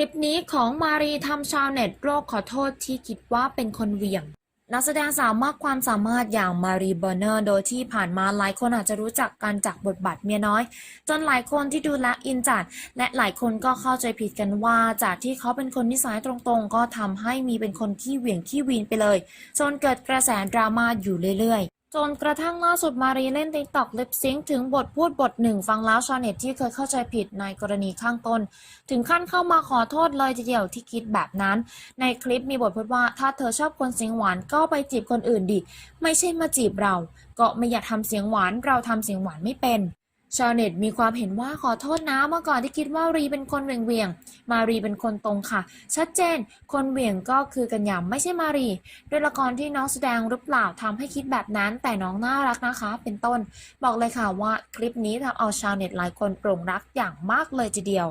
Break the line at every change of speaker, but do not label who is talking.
ลิปนี้ของมารีทำชาวเน็ตโรคขอโทษที่คิดว่าเป็นคนเวียง นักแสดงสาวมากความสามารถอย่างมารีเบอร์เนอร์โดยที่ผ่านมาหลายคนอาจจะรู้จักกันจากบทบาทเมียน้อย จนหลายคนที่ดูแลอินจัด และหลายคนก็เข้าใจผิดกันว่าจากที่เขาเป็นคนนิสัยตรงๆ ก็ทำให้มีเป็นคนขี้เหวี่ยงขี้วีนไปเลยจนเกิดกระแสดราม่าอยู่เรื่อยๆ จนกระทั่งล่าสุดมารีเล่นติ๊กต็อกลิปซิงถึงบทพูดบทหนึ่งฟังแล้วชาวเน็ตที่เคยเข้าใจผิดในกรณีข้างต้น ถึงขั้นเข้ามาขอโทษเลยทีเดียวที่คิดแบบนั้น ในคลิปมีบทพูดว่าถ้าเธอชอบคนเสียงหวานก็ไปจีบคนอื่นดิ ไม่ใช่มาจีบเรา ก็ไม่อยากทำเสียงหวานเราทำเสียงหวานไม่เป็น ชาวเน็ตมีความเห็นว่าขอโทษนะเมื่อก่อนที่คิดว่ารีเป็นคนเหวี่ยงๆมารีเป็นคนตรงค่ะ ชัดเจน คนเหวี่ยงก็คือกันยำไม่ใช่มารีด้วยละครที่น้องแสดงหรือเปล่าทำให้คิดแบบนั้น แต่น้องน่ารักนะคะ เป็นต้น บอกเลยค่ะว่าคลิปนี้ทำเอาชาวเน็ตหลายคนโปร่งรักอย่างมากเลยทีเดียว